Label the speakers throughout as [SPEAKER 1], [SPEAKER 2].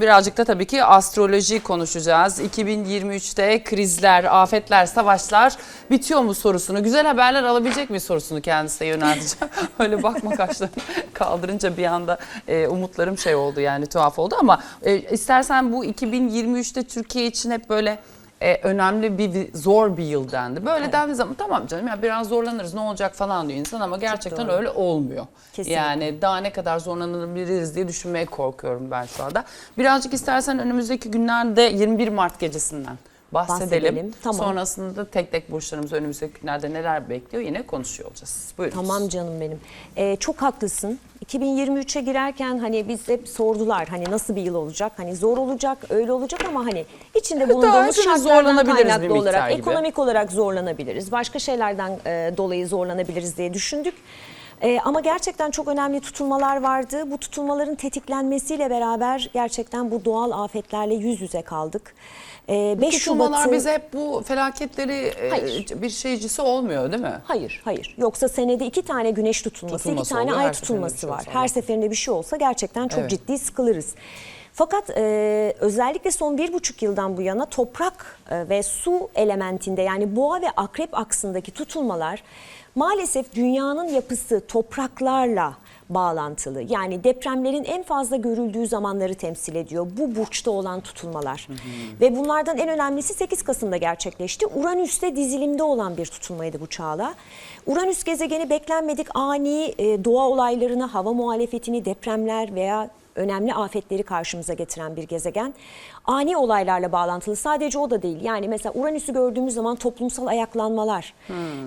[SPEAKER 1] Birazcık da tabii ki astroloji konuşacağız. 2023'te krizler, afetler, savaşlar bitiyor mu sorusunu, güzel haberler alabilecek mi sorusunu kendisine yönelteceğim. Öyle bakma kaşlarını kaldırınca bir anda e, umutlarım şey oldu yani tuhaf oldu ama e, istersen bu 2023'te Türkiye için hep böyle e, önemli bir zor bir yıl dendi. Böyle dendiği zaman tamam canım ya biraz zorlanırız ne olacak falan diyor insan ama gerçekten öyle olmuyor.
[SPEAKER 2] Kesinlikle.
[SPEAKER 1] Yani daha ne kadar zorlanabiliriz diye düşünmeye korkuyorum ben şu anda. Birazcık istersen önümüzdeki günlerde 21 Mart gecesinden bahsedelim.
[SPEAKER 2] Bahsedelim, tamam.
[SPEAKER 1] Sonrasında tek tek burçlarımız önümüzdeki günlerde neler bekliyor yine konuşuyor olacağız. Buyurun.
[SPEAKER 2] Tamam canım benim. Ee, çok haklısın. 2023'e girerken hani biz hep sordular hani nasıl bir yıl olacak? Hani zor olacak, öyle olacak ama hani içinde bulunduğumuz şartlardan kaynaklı olarak,
[SPEAKER 1] gibi.
[SPEAKER 2] ekonomik olarak zorlanabiliriz. Başka şeylerden e, dolayı zorlanabiliriz diye düşündük. E, ama gerçekten çok önemli tutulmalar vardı. Bu tutulmaların tetiklenmesiyle beraber gerçekten bu doğal afetlerle yüz yüze kaldık. E, 5
[SPEAKER 1] Tutulmalar
[SPEAKER 2] Şubat'ı...
[SPEAKER 1] bize hep bu felaketleri e,
[SPEAKER 2] Hayır.
[SPEAKER 1] bir şeycisi olmuyor değil mi?
[SPEAKER 2] Hayır, hayır. Yoksa senede iki tane güneş tutulması,
[SPEAKER 1] Tutulması
[SPEAKER 2] iki tane
[SPEAKER 1] oluyor,
[SPEAKER 2] ay
[SPEAKER 1] bir
[SPEAKER 2] tutulması
[SPEAKER 1] şey
[SPEAKER 2] var.
[SPEAKER 1] olsa,
[SPEAKER 2] Her seferinde bir şey olsa gerçekten çok
[SPEAKER 1] Evet.
[SPEAKER 2] ciddi sıkılırız. Fakat e, özellikle son bir buçuk yıldan bu yana toprak e, ve su elementinde yani boğa ve akrep aksındaki tutulmalar maalesef dünyanın yapısı topraklarla bağlantılı. Yani depremlerin en fazla görüldüğü zamanları temsil ediyor bu burçta olan tutulmalar. Ve bunlardan en önemlisi 8 Kasım'da gerçekleşti. Uranüs'te dizilimde olan bir tutulmaydı bu çağla. Uranüs gezegeni beklenmedik ani e, doğa olaylarını, hava muhalefetini, depremler veya önemli afetleri karşımıza getiren bir gezegen. Ani olaylarla bağlantılı sadece o da değil. Yani mesela Uranüs'ü gördüğümüz zaman toplumsal ayaklanmalar,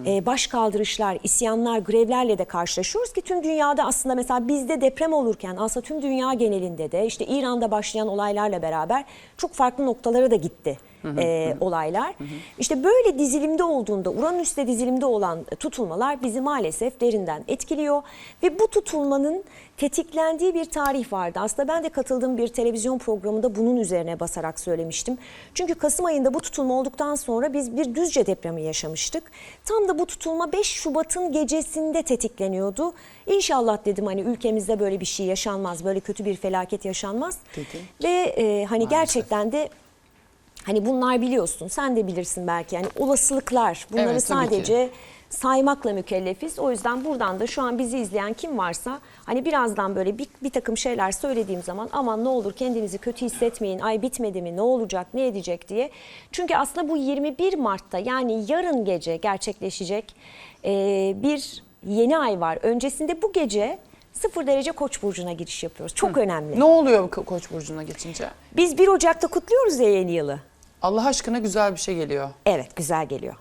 [SPEAKER 2] e, baş kaldırışlar, isyanlar, grevlerle de karşılaşıyoruz ki tüm dünyada aslında mesela bizde deprem olurken aslında tüm dünya genelinde de işte İran'da başlayan olaylarla beraber çok farklı noktalara da gitti e, olaylar. İşte böyle dizilimde olduğunda Uranüs'te dizilimde olan tutulmalar bizi maalesef derinden etkiliyor ve bu tutulmanın tetiklendiği bir tarih vardı. Aslında ben de katıldığım bir televizyon programında bunun üzerine basarak söylemiştim. Çünkü Kasım ayında bu tutulma olduktan sonra biz bir Düzce depremi yaşamıştık. Tam da bu tutulma 5 Şubat'ın gecesinde tetikleniyordu. İnşallah dedim hani ülkemizde böyle bir şey yaşanmaz, böyle kötü bir felaket yaşanmaz.
[SPEAKER 1] Dedi.
[SPEAKER 2] Ve e, hani gerçekten de Hani bunlar biliyorsun, sen de bilirsin belki. Yani olasılıklar, bunları
[SPEAKER 1] Evet, tabii ki.
[SPEAKER 2] sadece saymakla mükellefiz. O yüzden buradan da şu an bizi izleyen kim varsa hani birazdan böyle bir, bir takım şeyler söylediğim zaman aman ne olur kendinizi kötü hissetmeyin. Ay bitmedi mi ne olacak ne edecek diye. Çünkü aslında bu 21 Mart'ta yani yarın gece gerçekleşecek e, bir yeni ay var. Öncesinde bu gece 0 derece koç burcuna giriş yapıyoruz. Çok önemli.
[SPEAKER 1] Ne oluyor Ko- Koç burcuna geçince?
[SPEAKER 2] Biz 1 Ocak'ta kutluyoruz ya yeni yılı.
[SPEAKER 1] Allah aşkına güzel bir şey geliyor.
[SPEAKER 2] Evet güzel geliyor.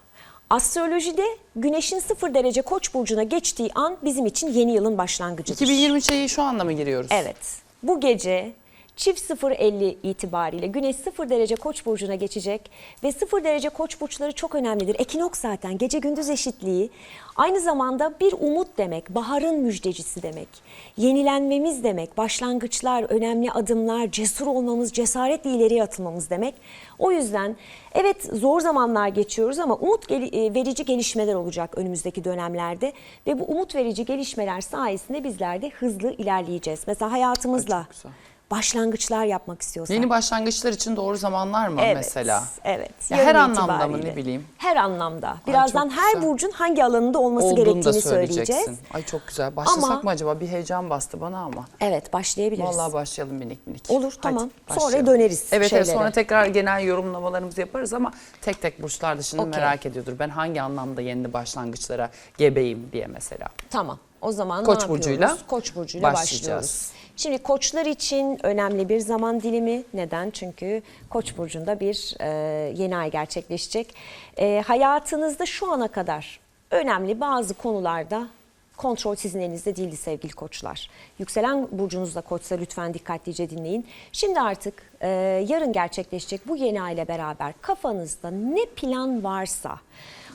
[SPEAKER 2] Astrolojide güneşin 0 derece koç burcuna geçtiği an bizim için yeni yılın başlangıcıdır.
[SPEAKER 1] 2023'e şu anda mı giriyoruz?
[SPEAKER 2] Evet. Bu gece çift 0.50 itibariyle güneş 0 derece koç burcuna geçecek ve 0 derece koç burçları çok önemlidir. Ekinoks zaten gece gündüz eşitliği aynı zamanda bir umut demek, baharın müjdecisi demek. Yenilenmemiz demek, başlangıçlar, önemli adımlar, cesur olmamız, cesaretle ileriye atılmamız demek. O yüzden evet zor zamanlar geçiyoruz ama umut e, verici gelişmeler olacak önümüzdeki dönemlerde ve bu umut verici gelişmeler sayesinde bizler de hızlı ilerleyeceğiz. Mesela hayatımızla
[SPEAKER 1] Ay.
[SPEAKER 2] Başlangıçlar yapmak istiyorsak.
[SPEAKER 1] Yeni başlangıçlar için doğru zamanlar mı
[SPEAKER 2] evet,
[SPEAKER 1] mesela?
[SPEAKER 2] Evet.
[SPEAKER 1] Ya her anlamda mı ne bileyim?
[SPEAKER 2] Her anlamda. Birazdan
[SPEAKER 1] çok
[SPEAKER 2] her
[SPEAKER 1] güzel.
[SPEAKER 2] burcun hangi alanında olması
[SPEAKER 1] Olduğunu da
[SPEAKER 2] gerektiğini söyleyeceğiz.
[SPEAKER 1] Ay çok güzel. Başlasak
[SPEAKER 2] Ama-
[SPEAKER 1] mı acaba? Bir heyecan bastı bana ama.
[SPEAKER 2] Evet başlayabiliriz.
[SPEAKER 1] Vallahi başlayalım minik minik.
[SPEAKER 2] Olur,
[SPEAKER 1] Hadi,
[SPEAKER 2] tamam. Sonra
[SPEAKER 1] başlayalım.
[SPEAKER 2] döneriz
[SPEAKER 1] Evet, evet
[SPEAKER 2] şeylere.
[SPEAKER 1] sonra tekrar genel yorumlamalarımızı yaparız ama tek tek burçlar dışında
[SPEAKER 2] Okey.
[SPEAKER 1] merak ediyordur. Ben hangi anlamda yeni başlangıçlara gebeyim diye mesela.
[SPEAKER 2] Tamam. O zaman
[SPEAKER 1] Koç
[SPEAKER 2] ne yapıyoruz?
[SPEAKER 1] burcuyla
[SPEAKER 2] Koç burcuyla
[SPEAKER 1] başlayacağız.
[SPEAKER 2] başlıyoruz. Şimdi koçlar için önemli bir zaman dilimi. Neden? Çünkü Koç burcunda bir e, yeni ay gerçekleşecek. E, hayatınızda şu ana kadar önemli bazı konularda kontrol sizin elinizde değildi sevgili koçlar. Yükselen burcunuz da koçsa lütfen dikkatlice dinleyin. Şimdi artık e, yarın gerçekleşecek bu yeni ay ile beraber kafanızda ne plan varsa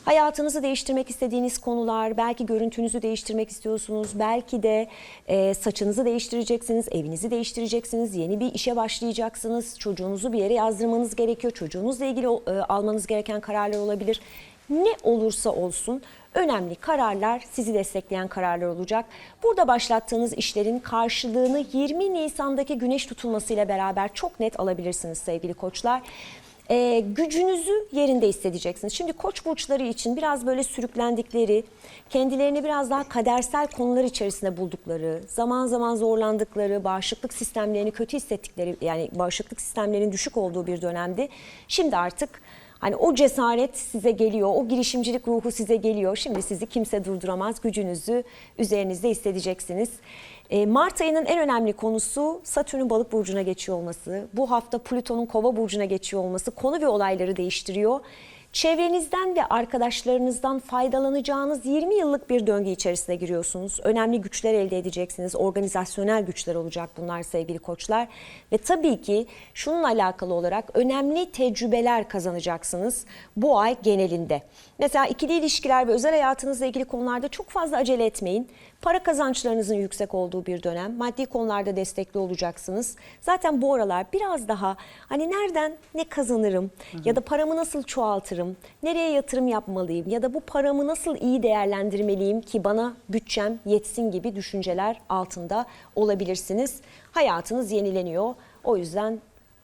[SPEAKER 2] Hayatınızı değiştirmek istediğiniz konular, belki görüntünüzü değiştirmek istiyorsunuz, belki de e, saçınızı değiştireceksiniz, evinizi değiştireceksiniz, yeni bir işe başlayacaksınız, çocuğunuzu bir yere yazdırmanız gerekiyor, çocuğunuzla ilgili e, almanız gereken kararlar olabilir. Ne olursa olsun önemli kararlar sizi destekleyen kararlar olacak. Burada başlattığınız işlerin karşılığını 20 Nisan'daki güneş tutulmasıyla beraber çok net alabilirsiniz sevgili koçlar. Ee, gücünüzü yerinde hissedeceksiniz. Şimdi koç burçları için biraz böyle sürüklendikleri, kendilerini biraz daha kadersel konular içerisinde buldukları, zaman zaman zorlandıkları, bağışıklık sistemlerini kötü hissettikleri, yani bağışıklık sistemlerinin düşük olduğu bir dönemdi. Şimdi artık Hani o cesaret size geliyor, o girişimcilik ruhu size geliyor. Şimdi sizi kimse durduramaz, gücünüzü üzerinizde hissedeceksiniz. E, Mart ayının en önemli konusu Satürn'ün balık burcuna geçiyor olması. Bu hafta Plüton'un kova burcuna geçiyor olması konu ve olayları değiştiriyor. Çevrenizden ve arkadaşlarınızdan faydalanacağınız 20 yıllık bir döngü içerisine giriyorsunuz. Önemli güçler elde edeceksiniz. Organizasyonel güçler olacak bunlar sevgili koçlar. Ve tabii ki şununla alakalı olarak önemli tecrübeler kazanacaksınız bu ay genelinde. Mesela ikili ilişkiler ve özel hayatınızla ilgili konularda çok fazla acele etmeyin. Para kazançlarınızın yüksek olduğu bir dönem. Maddi konularda destekli olacaksınız. Zaten bu aralar biraz daha hani nereden ne kazanırım ya da paramı nasıl çoğaltırım, nereye yatırım yapmalıyım ya da bu paramı nasıl iyi değerlendirmeliyim ki bana bütçem yetsin gibi düşünceler altında olabilirsiniz. Hayatınız yenileniyor. O yüzden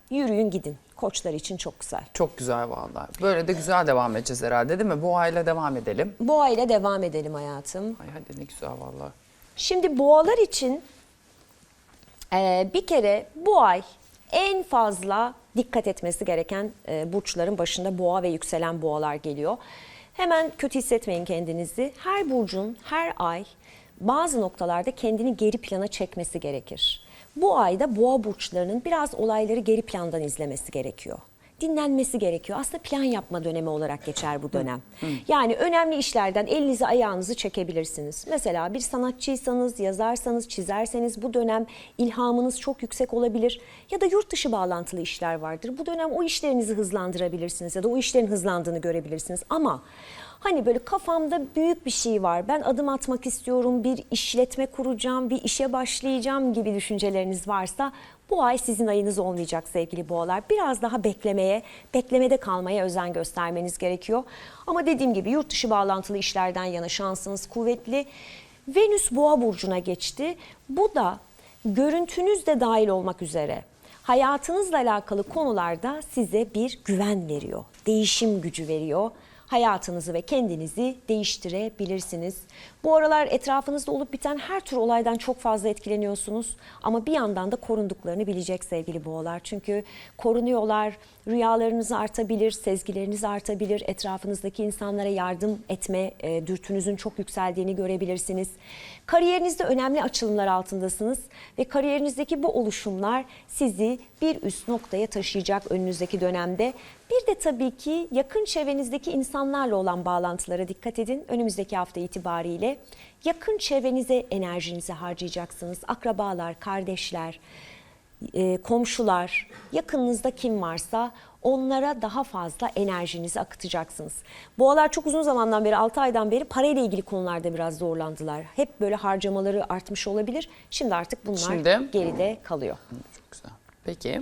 [SPEAKER 2] yürüyün gidin. Koçlar için çok güzel.
[SPEAKER 1] Çok güzel vallahi. Böyle de güzel devam edeceğiz herhalde değil mi? Bu ayla devam edelim.
[SPEAKER 2] Bu ayla devam edelim hayatım.
[SPEAKER 1] Ay hadi ne güzel vallahi.
[SPEAKER 2] Şimdi boğalar için eee, bir kere bu ay en fazla dikkat etmesi gereken eee, burçların başında boğa ve yükselen boğalar geliyor. Hemen kötü hissetmeyin kendinizi. Her burcun her ay bazı noktalarda kendini geri plana çekmesi gerekir. Bu ayda boğa burçlarının biraz olayları geri plandan izlemesi gerekiyor dinlenmesi gerekiyor. Aslında plan yapma dönemi olarak geçer bu dönem. Yani önemli işlerden elinizi ayağınızı çekebilirsiniz. Mesela bir sanatçıysanız, yazarsanız, çizerseniz bu dönem ilhamınız çok yüksek olabilir. Ya da yurt dışı bağlantılı işler vardır. Bu dönem o işlerinizi hızlandırabilirsiniz ya da o işlerin hızlandığını görebilirsiniz. Ama Hani böyle kafamda büyük bir şey var. Ben adım atmak istiyorum, bir işletme kuracağım, bir işe başlayacağım gibi düşünceleriniz varsa bu ay sizin ayınız olmayacak sevgili boğalar. Biraz daha beklemeye, beklemede kalmaya özen göstermeniz gerekiyor. Ama dediğim gibi yurt dışı bağlantılı işlerden yana şansınız kuvvetli. Venüs boğa burcuna geçti. Bu da görüntünüz de dahil olmak üzere hayatınızla alakalı konularda size bir güven veriyor. Değişim gücü veriyor hayatınızı ve kendinizi değiştirebilirsiniz. Bu aralar etrafınızda olup biten her tür olaydan çok fazla etkileniyorsunuz ama bir yandan da korunduklarını bilecek sevgili boğalar. Çünkü korunuyorlar, rüyalarınız artabilir, sezgileriniz artabilir, etrafınızdaki insanlara yardım etme e, dürtünüzün çok yükseldiğini görebilirsiniz. Kariyerinizde önemli açılımlar altındasınız ve kariyerinizdeki bu oluşumlar sizi bir üst noktaya taşıyacak önünüzdeki dönemde. Bir de tabii ki yakın çevrenizdeki insanlarla olan bağlantılara dikkat edin. Önümüzdeki hafta itibariyle yakın çevrenize enerjinizi harcayacaksınız. Akrabalar, kardeşler, e, komşular, yakınınızda kim varsa onlara daha fazla enerjinizi akıtacaksınız. Boğalar çok uzun zamandan beri 6 aydan beri parayla ilgili konularda biraz zorlandılar. Hep böyle harcamaları artmış olabilir. Şimdi artık bunlar
[SPEAKER 1] Şimdi?
[SPEAKER 2] geride kalıyor.
[SPEAKER 1] Çok güzel. Peki.